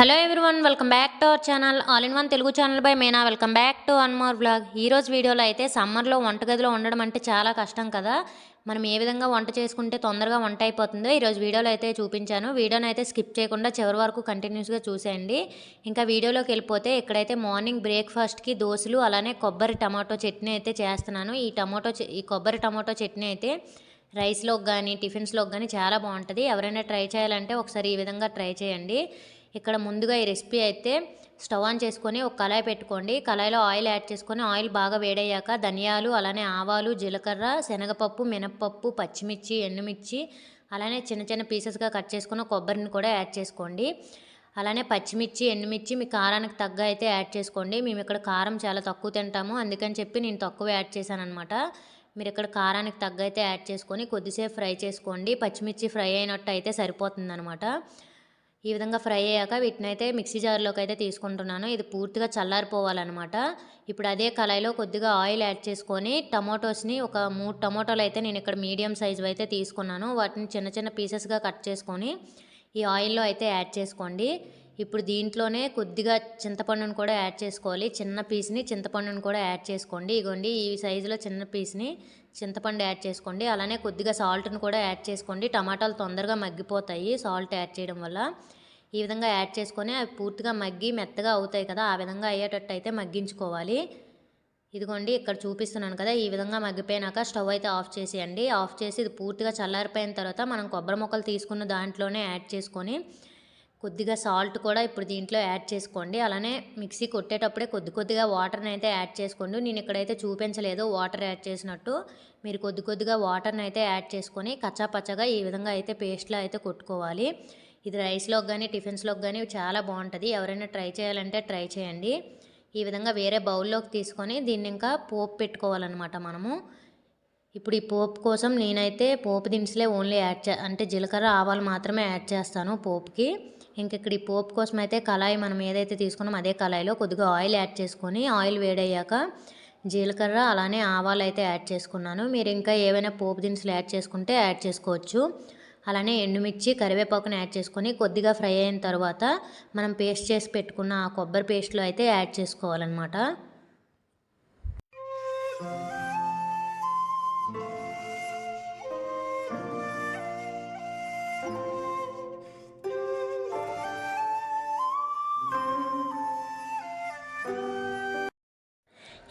Hello everyone welcome back to our channel all in one Telugu channel by Mena welcome back to one more blog ఈరోజు వీడియోలో అయితే సమ్మర్లో వంటగదిలో ఉండడం అంటే చాలా కష్టం కదా. మనం ఏ విధంగా వంట చేసుకుంటే తొందరగా వంట అయిపోతుందో ఈరోజు వీడియోలో అయితే చూపించాను. వీడియోని అయితే స్కిప్ చేయకుండా చివరి వరకు కంటిన్యూస్గా చూసేయండి. ఇంకా వీడియోలోకి వెళ్ళిపోతే ఇక్కడైతే మార్నింగ్ బ్రేక్ఫాస్ట్కి దోశలు అలానే కొబ్బరి టమాటో చట్నీ అయితే చేస్తున్నాను. ఈ టమాటో ఈ కొబ్బరి టమాటో చట్నీ అయితే రైస్లోకి కానీ టిఫిన్స్లోకి కానీ చాలా బాగుంటుంది. ఎవరైనా ట్రై చేయాలంటే ఒకసారి ఈ విధంగా ట్రై చేయండి. ఇక్కడ ముందుగా ఈ రెసిపీ అయితే స్టవ్ ఆన్ చేసుకొని ఒక కళాయి పెట్టుకోండి. కళాయిలో ఆయిల్ యాడ్ చేసుకొని ఆయిల్ బాగా వేడయ్యాక ధనియాలు అలానే ఆవాలు జీలకర్ర శనగపప్పు మినప్పప్పు పచ్చిమిర్చి ఎండుమిర్చి అలానే చిన్న చిన్న పీసెస్గా కట్ చేసుకున్న కొబ్బరిని కూడా యాడ్ చేసుకోండి. అలానే పచ్చిమిర్చి ఎండుమిర్చి మీ కారానికి తగ్గ అయితే యాడ్ చేసుకోండి. మేము ఇక్కడ కారం చాలా తక్కువ తింటాము. అందుకని చెప్పి నేను తక్కువ యాడ్ చేశాను అనమాట మీరు ఇక్కడ కారానికి తగ్గ అయితే యాడ్ చేసుకొని కొద్దిసేపు ఫ్రై చేసుకోండి. పచ్చిమిర్చి ఫ్రై అయినట్టు అయితే సరిపోతుంది ఈ విధంగా ఫ్రై అయ్యాక వీటిని అయితే మిక్సీ జార్లోకి అయితే తీసుకుంటున్నాను. ఇది పూర్తిగా చల్లారిపోవాలన్నమాట. ఇప్పుడు అదే కళాయిలో కొద్దిగా ఆయిల్ యాడ్ చేసుకొని టమాటోస్ని ఒక మూడు టమాటోలు అయితే నేను ఇక్కడ మీడియం సైజు అయితే తీసుకున్నాను. వాటిని చిన్న చిన్న పీసెస్గా కట్ చేసుకొని ఈ ఆయిల్లో అయితే యాడ్ చేసుకోండి. ఇప్పుడు దీంట్లోనే కొద్దిగా చింతపండును కూడా యాడ్ చేసుకోవాలి. చిన్న పీస్ని చింతపండును కూడా యాడ్ చేసుకోండి. ఇగోండి ఈ సైజులో చిన్న పీస్ని చింతపండు యాడ్ చేసుకోండి. అలానే కొద్దిగా సాల్ట్ని కూడా యాడ్ చేసుకోండి. టమాటాలు తొందరగా మగ్గిపోతాయి సాల్ట్ యాడ్ చేయడం వల్ల. ఈ విధంగా యాడ్ చేసుకొని అవి పూర్తిగా మగ్గి మెత్తగా అవుతాయి కదా ఆ విధంగా అయ్యేటట్టు అయితే మగ్గించుకోవాలి. ఇదిగోండి ఇక్కడ చూపిస్తున్నాను కదా ఈ విధంగా మగ్గిపోయినాక స్టవ్ అయితే ఆఫ్ చేసేయండి. ఆఫ్ చేసి ఇది పూర్తిగా చల్లారిపోయిన తర్వాత మనం కొబ్బరి ముక్కలు తీసుకున్న దాంట్లోనే యాడ్ చేసుకొని కొద్దిగా సాల్ట్ కూడా ఇప్పుడు దీంట్లో యాడ్ చేసుకోండి. అలానే మిక్సీ కొట్టేటప్పుడే కొద్ది కొద్దిగా వాటర్ని అయితే యాడ్ చేసుకోండి. నేను ఇక్కడైతే చూపించలేదు వాటర్ యాడ్ చేసినట్టు. మీరు కొద్ది కొద్దిగా వాటర్ని అయితే యాడ్ చేసుకొని కచ్చాపచ్చగా ఈ విధంగా అయితే పేస్ట్లో అయితే కొట్టుకోవాలి. ఇది రైస్లోకి కానీ టిఫిన్స్లోకి కానీ చాలా బాగుంటుంది ఎవరైనా ట్రై చేయాలంటే ట్రై చేయండి. ఈ విధంగా వేరే బౌల్లోకి తీసుకొని దీన్ని ఇంకా పోపు పెట్టుకోవాలన్నమాట మనము. ఇప్పుడు ఈ పోపు కోసం నేనైతే పోపు దినుసులే ఓన్లీ యాడ్ చే అంటే జీలకర్ర ఆవాలు మాత్రమే యాడ్ చేస్తాను పోపుకి. ఇంక ఇక్కడ ఈ పోపు కోసం అయితే కళాయి మనం ఏదైతే తీసుకున్నామో అదే కళాయిలో కొద్దిగా ఆయిల్ యాడ్ చేసుకొని ఆయిల్ వేడయ్యాక జీలకర్ర అలానే ఆవాలు అయితే యాడ్ చేసుకున్నాను. మీరు ఇంకా ఏవైనా పోపు దినుసులు యాడ్ చేసుకుంటే యాడ్ చేసుకోవచ్చు. అలానే ఎండుమిర్చి కరివేపాకుని యాడ్ చేసుకొని కొద్దిగా ఫ్రై అయిన తర్వాత మనం పేస్ట్ చేసి పెట్టుకున్న ఆ కొబ్బరి పేస్ట్లో అయితే యాడ్ చేసుకోవాలన్నమాట.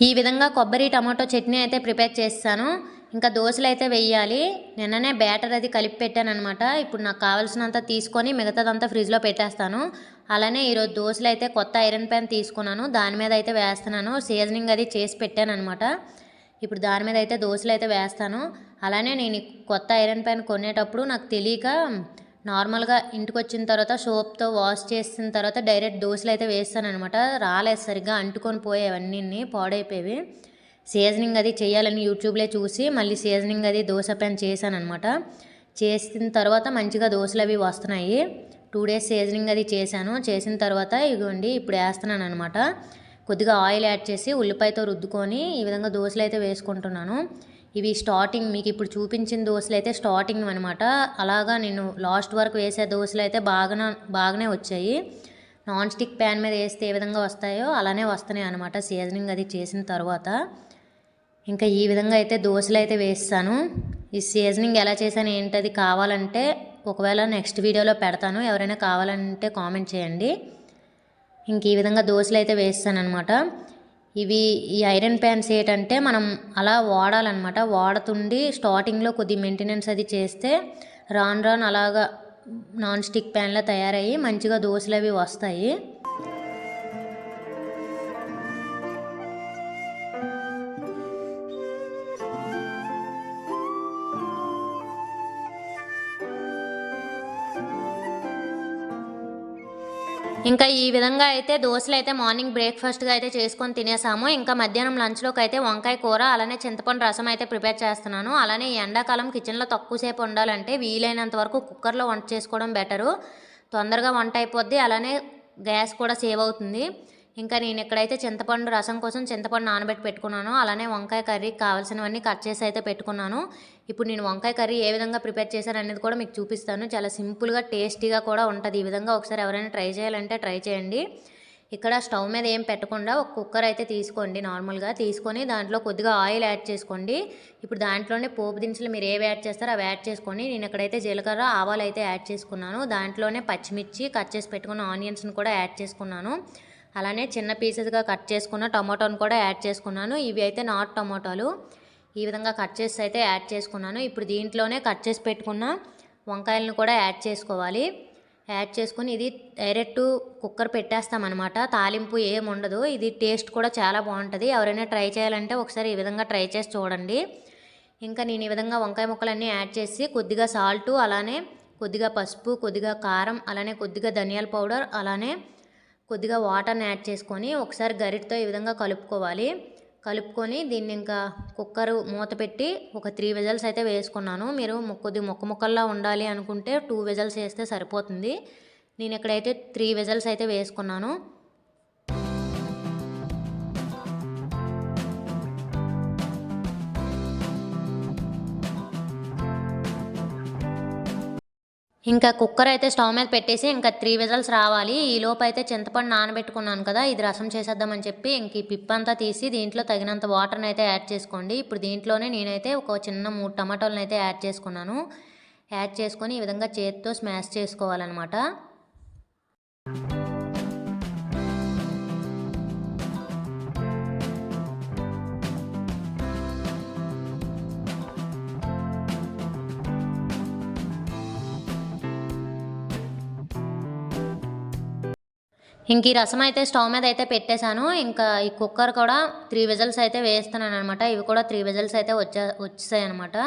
ఈ విధంగా కొబ్బరి టమాటో చట్నీ అయితే ప్రిపేర్ చేస్తాను. ఇంకా దోశలు అయితే వెయ్యాలి. నిన్ననే బ్యాటర్ అది కలిపి పెట్టాను అనమాట ఇప్పుడు నాకు కావాల్సినంత తీసుకొని మిగతాదంతా ఫ్రిడ్జ్లో పెట్టేస్తాను. అలానే ఈరోజు దోశలు అయితే కొత్త ఐరన్ ప్యాన్ తీసుకున్నాను. దాని మీద అయితే వేస్తున్నాను. సీజనింగ్ అది చేసి పెట్టాను అనమాట ఇప్పుడు దాని మీద అయితే దోశలు అయితే వేస్తాను. అలానే నేను కొత్త ఐరన్ ప్యాన్ కొనేటప్పుడు నాకు తెలియక నార్మల్గా ఇంటికి వచ్చిన తర్వాత సోప్తో వాష్ చేసిన తర్వాత డైరెక్ట్ దోశలు అయితే వేస్తాను అనమాట రాలేదు సరిగ్గా అంటుకొని పోయేవన్నీ పాడైపోయేవి. సీజనింగ్ అది చేయాలని యూట్యూబ్లో చూసి మళ్ళీ సీజనింగ్ అది దోశ పెన్ చేశాను అనమాట చేసిన తర్వాత మంచిగా దోశలు అవి వస్తున్నాయి. టూ డేస్ సీజనింగ్ అది చేశాను. చేసిన తర్వాత ఇగోండి ఇప్పుడు వేస్తున్నాను అనమాట కొద్దిగా ఆయిల్ యాడ్ చేసి ఉల్లిపాయతో రుద్దుకొని ఈ విధంగా దోశలు అయితే వేసుకుంటున్నాను. ఇవి స్టార్టింగ్ మీకు ఇప్పుడు చూపించిన దోశలు అయితే స్టార్టింగ్ అనమాట అలాగా నేను లాస్ట్ వరకు వేసే దోశలు అయితే బాగా బాగానే వచ్చాయి. నాన్ స్టిక్ ప్యాన్ మీద వేస్తే ఏ విధంగా వస్తాయో అలానే వస్తున్నాయి అనమాట సీజనింగ్ అది చేసిన తర్వాత. ఇంకా ఈ విధంగా అయితే దోశలు అయితే వేస్తాను. ఈ సీజనింగ్ ఎలా చేశాను ఏంటది కావాలంటే ఒకవేళ నెక్స్ట్ వీడియోలో పెడతాను. ఎవరైనా కావాలంటే కామెంట్ చేయండి. ఇంక ఈ విధంగా దోశలు అయితే వేస్తాను అనమాట ఇవి ఈ ఐరన్ ప్యాన్స్ ఏంటంటే మనం అలా వాడాలన్నమాట. వాడుతుండి స్టార్టింగ్లో కొద్ది మెయింటెనెన్స్ అది చేస్తే రాను రాను అలాగా నాన్ స్టిక్ ప్యాన్లో తయారయ్యి మంచిగా దోశలు అవి వస్తాయి. ఇంకా ఈ విధంగా అయితే దోశలు అయితే మార్నింగ్ బ్రేక్ఫాస్ట్గా అయితే చేసుకొని తినేసాము. ఇంకా మధ్యాహ్నం లంచ్లోకి అయితే వంకాయ కూర అలానే చింతపండు రసం అయితే ప్రిపేర్ చేస్తున్నాను. అలానే ఈ ఎండాకాలం కిచెన్లో తక్కువసేపు ఉండాలంటే వీలైనంత వరకు కుక్కర్లో వంట చేసుకోవడం బెటరు. తొందరగా వంట అయిపోద్ది అలానే గ్యాస్ కూడా సేవ్ అవుతుంది. ఇంకా నేను ఇక్కడైతే చింతపండు రసం కోసం చింతపండు నానబెట్టి పెట్టుకున్నాను అలానే వంకాయ కర్రీకి కావాల్సినవన్నీ కట్ చేసి అయితే పెట్టుకున్నాను. ఇప్పుడు నేను వంకాయ కర్రీ ఏ విధంగా ప్రిపేర్ చేశాను అనేది కూడా మీకు చూపిస్తాను. చాలా సింపుల్గా టేస్టీగా కూడా ఉంటుంది. ఈ విధంగా ఒకసారి ఎవరైనా ట్రై చేయాలంటే ట్రై చేయండి. ఇక్కడ స్టవ్ మీద ఏం పెట్టకుండా ఒక కుక్కర్ అయితే తీసుకోండి నార్మల్గా. తీసుకొని దాంట్లో కొద్దిగా ఆయిల్ యాడ్ చేసుకోండి. ఇప్పుడు దాంట్లోనే పోపు దినుసులు మీరు ఏవి యాడ్ చేస్తారో అవి యాడ్ చేసుకోండి నేను ఇక్కడైతే జీలకర్ర ఆవాలు అయితే యాడ్ చేసుకున్నాను. దాంట్లోనే పచ్చిమిర్చి కట్ చేసి పెట్టుకున్న ఆనియన్స్ని కూడా యాడ్ చేసుకున్నాను. అలానే చిన్న పీసెస్గా కట్ చేసుకున్న టమాటోని కూడా యాడ్ చేసుకున్నాను. ఇవి అయితే నాట్ టమాటోలు. ఈ విధంగా కట్ చేసి అయితే యాడ్ చేసుకున్నాను. ఇప్పుడు దీంట్లోనే కట్ చేసి పెట్టుకున్న వంకాయలను కూడా యాడ్ చేసుకోవాలి. యాడ్ చేసుకుని ఇది డైరెక్ట్ కుక్కర్ పెట్టేస్తామన్నమాట. తాలింపు ఏం ఉండదు. ఇది టేస్ట్ కూడా చాలా బాగుంటుంది. ఎవరైనా ట్రై చేయాలంటే ఒకసారి ఈ విధంగా ట్రై చేసి చూడండి. ఇంకా నేను ఈ విధంగా వంకాయ ముక్కలన్నీ యాడ్ చేసి కొద్దిగా సాల్టు అలానే కొద్దిగా పసుపు కొద్దిగా కారం అలానే కొద్దిగా ధనియాల పౌడర్ అలానే కొద్దిగా వాటర్ని యాడ్ చేసుకొని ఒకసారి గరిటతో ఈ విధంగా కలుపుకోవాలి. కలుపుకొని దీన్ని ఇంకా కుక్కర్ మూత పెట్టి ఒక త్రీ విజల్స్ అయితే వేసుకున్నాను. మీరు కొద్ది మొక్క ముక్కల్లా ఉండాలి అనుకుంటే టూ విజల్స్ వేస్తే సరిపోతుంది. నేను ఇక్కడైతే త్రీ విజల్స్ అయితే వేసుకున్నాను. ఇంకా కుక్కర్ అయితే స్టవ్ మీద పెట్టేసి ఇంకా త్రీ విజల్స్ రావాలి. ఈ లోపు అయితే చింతపండు నానబెట్టుకున్నాను కదా ఇది రసం చేసేద్దామని చెప్పి ఇంక ఈ పిప్ అంతా తీసి దీంట్లో తగినంత వాటర్ని అయితే యాడ్ చేసుకోండి. ఇప్పుడు దీంట్లోనే నేనైతే ఒక చిన్న మూడు టమాటోలను అయితే యాడ్ చేసుకున్నాను. యాడ్ చేసుకొని ఈ విధంగా చేతితో స్మాష్ చేసుకోవాలన్నమాట. ఇంక ఈ రసం అయితే స్టవ్ మీద అయితే పెట్టేశాను. ఇంకా ఈ కుక్కర్ కూడా త్రీ విజల్స్ అయితే వేస్తున్నాను అనమాట ఇవి కూడా త్రీ విజల్స్ అయితే వచ్చే వచ్చాయి అనమాట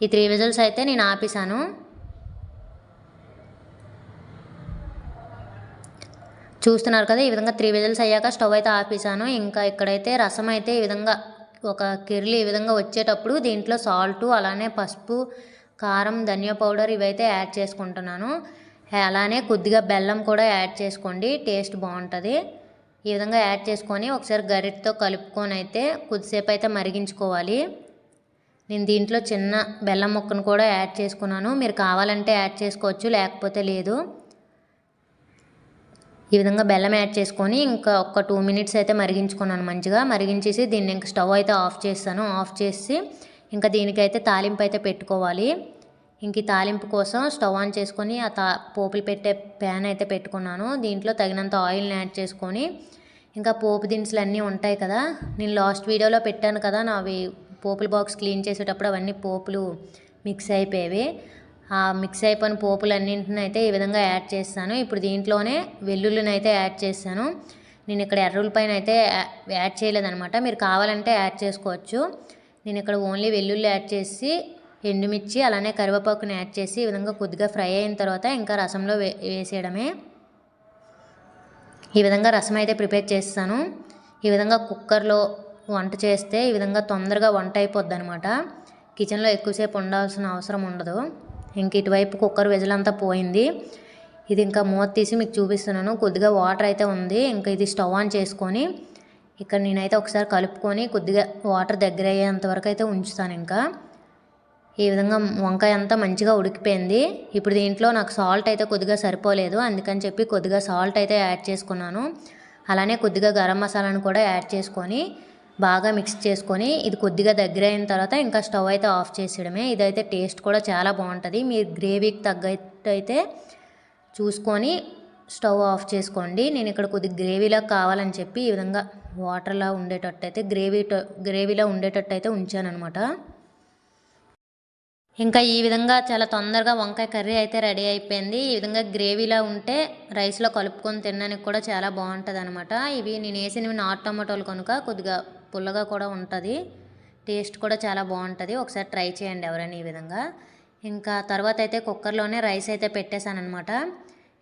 ఈ త్రీ విజల్స్ అయితే నేను ఆపేసాను చూస్తున్నారు కదా ఈ విధంగా త్రీ విజల్స్ అయ్యాక స్టవ్ అయితే ఆపేసాను ఇంకా ఇక్కడైతే రసం అయితే ఈ విధంగా ఒక కిర్లు ఈ విధంగా వచ్చేటప్పుడు దీంట్లో సాల్టు అలానే పసుపు కారం ధనియా పౌడర్ ఇవైతే యాడ్ చేసుకుంటున్నాను. అలానే కొద్దిగా బెల్లం కూడా యాడ్ చేసుకోండి టేస్ట్ బాగుంటుంది. ఈ విధంగా యాడ్ చేసుకొని ఒకసారి గరిటతో కలుపుకొని అయితే కొద్దిసేపు అయితే మరిగించుకోవాలి. నేను దీంట్లో చిన్న బెల్లం ముక్కను కూడా యాడ్ చేసుకున్నాను. మీరు కావాలంటే యాడ్ చేసుకోవచ్చు లేకపోతే లేదు. ఈ విధంగా బెల్లం యాడ్ చేసుకొని ఇంకా ఒక టూ మినిట్స్ అయితే మరిగించుకున్నాను మంచిగా. మరిగించేసి దీన్ని ఇంకా స్టవ్ అయితే ఆఫ్ చేస్తాను. ఆఫ్ చేసి ఇంకా దీనికైతే తాలింపు అయితే పెట్టుకోవాలి. ఇంక తాలింపు కోసం స్టవ్ ఆన్ చేసుకొని ఆ తా పోపులు పెట్టే ప్యాన్ అయితే పెట్టుకున్నాను. దీంట్లో తగినంత ఆయిల్ని యాడ్ చేసుకొని ఇంకా పోపు దినుసులు అన్నీ ఉంటాయి కదా. నేను లాస్ట్ వీడియోలో పెట్టాను కదా నావి పోపుల బాక్స్ క్లీన్ చేసేటప్పుడు అవన్నీ పోపులు మిక్స్ అయిపోయేవి. ఆ మిక్స్ అయిపోయిన పోపులన్నింటిని అయితే ఈ విధంగా యాడ్ చేస్తాను. ఇప్పుడు దీంట్లోనే వెల్లుల్లిని అయితే యాడ్ చేస్తాను. నేను ఇక్కడ ఎర్రులపైన అయితే యాడ్ చేయలేదనమాట మీరు కావాలంటే యాడ్ చేసుకోవచ్చు. నేను ఇక్కడ ఓన్లీ వెల్లుల్లి యాడ్ చేసి ఎండుమిర్చి అలానే కరివేపాకుని యాడ్ చేసి ఈ విధంగా కొద్దిగా ఫ్రై అయిన తర్వాత ఇంకా రసంలో వే వేసేయడమే. ఈ విధంగా రసం అయితే ప్రిపేర్ చేస్తాను. ఈ విధంగా కుక్కర్లో వంట చేస్తే ఈ విధంగా తొందరగా వంట అయిపోద్ది అనమాట కిచెన్లో ఎక్కువసేపు ఉండాల్సిన అవసరం ఉండదు. ఇంక ఇటువైపు కుక్కర్ విజలంతా పోయింది. ఇది ఇంకా మూత తీసి మీకు చూపిస్తున్నాను. కొద్దిగా వాటర్ అయితే ఉంది. ఇంకా ఇది స్టవ్ ఆన్ చేసుకొని ఇక్కడ నేనైతే ఒకసారి కలుపుకొని కొద్దిగా వాటర్ దగ్గర అయ్యేంత వరకు అయితే ఉంచుతాను ఇంకా. ఈ విధంగా వంకాయ అంతా మంచిగా ఉడికిపోయింది. ఇప్పుడు దీంట్లో నాకు సాల్ట్ అయితే కొద్దిగా సరిపోలేదు. అందుకని చెప్పి కొద్దిగా సాల్ట్ అయితే యాడ్ చేసుకున్నాను. అలానే కొద్దిగా గరం మసాలాను కూడా యాడ్ చేసుకొని బాగా మిక్స్ చేసుకొని ఇది కొద్దిగా దగ్గర అయిన తర్వాత ఇంకా స్టవ్ అయితే ఆఫ్ చేసేయడమే. ఇదైతే టేస్ట్ కూడా చాలా బాగుంటుంది. మీరు గ్రేవీకి తగ్గట్టు అయితే చూసుకొని స్టవ్ ఆఫ్ చేసుకోండి. నేను ఇక్కడ కొద్దిగా గ్రేవీలా కావాలని చెప్పి ఈ విధంగా వాటర్లా ఉండేటట్టు అయితే గ్రేవీ గ్రేవీలా ఉండేటట్టు అయితే ఉంచాను అనమాట ఇంకా ఈ విధంగా చాలా తొందరగా వంకాయ కర్రీ అయితే రెడీ అయిపోయింది. ఈ విధంగా గ్రేవీలా ఉంటే రైస్లో కలుపుకొని తినడానికి కూడా చాలా బాగుంటుంది అనమాట ఇవి నేను వేసినవి నాటు టమాటోలు కనుక కొద్దిగా పుల్లగా కూడా ఉంటుంది. టేస్ట్ కూడా చాలా బాగుంటుంది. ఒకసారి ట్రై చేయండి ఎవరైనా ఈ విధంగా. ఇంకా తర్వాత అయితే కుక్కర్లోనే రైస్ అయితే పెట్టేశాను అనమాట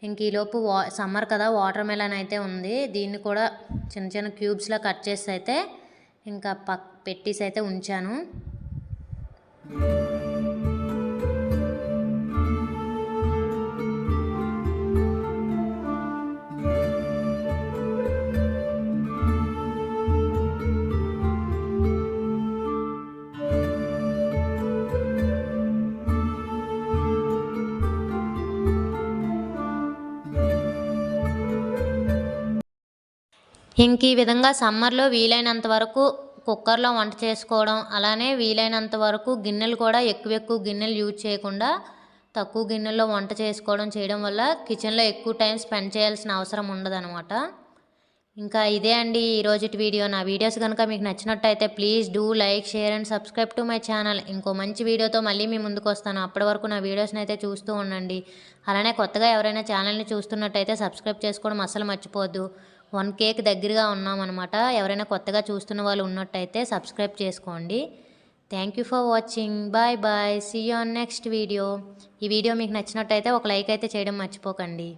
ఇంక ఈలోపు వా సమ్మర్ కదా వాటర్ మెలన్ అయితే ఉంది. దీన్ని కూడా చిన్న చిన్న క్యూబ్స్లో కట్ చేసి అయితే ఇంకా పక్ పెట్టేసి అయితే ఉంచాను. ఇంక ఈ విధంగా సమ్మర్లో వీలైనంత వరకు కుక్కర్లో వంట చేసుకోవడం అలానే వీలైనంత వరకు గిన్నెలు కూడా ఎక్కువ ఎక్కువ గిన్నెలు యూజ్ చేయకుండా తక్కువ గిన్నెల్లో వంట చేసుకోవడం చేయడం వల్ల కిచెన్లో ఎక్కువ టైం స్పెండ్ చేయాల్సిన అవసరం ఉండదనమాట ఇంకా ఇదే అండి ఈరోజు వీడియో. నా వీడియోస్ కనుక మీకు నచ్చినట్టయితే please do like share and subscribe to my channel. ఇంకో మంచి వీడియోతో మళ్ళీ మీ ముందుకు వస్తాను. అప్పటి వరకు నా వీడియోస్ని అయితే చూస్తూ ఉండండి. అలానే కొత్తగా ఎవరైనా ఛానల్ని చూస్తున్నట్టయితే సబ్స్క్రైబ్ చేసుకోవడం అస్సలు మర్చిపోవద్దు. వన్ కేక్ దగ్గరగా ఉన్నామన్నమాట. ఎవరైనా కొత్తగా చూస్తున్న వాళ్ళు ఉన్నట్టయితే సబ్స్క్రైబ్ చేసుకోండి. Thank you for watching bye bye see you on next video ఈ వీడియో మీకు నచ్చినట్టయితే ఒక లైక్ అయితే చేయడం మర్చిపోకండి.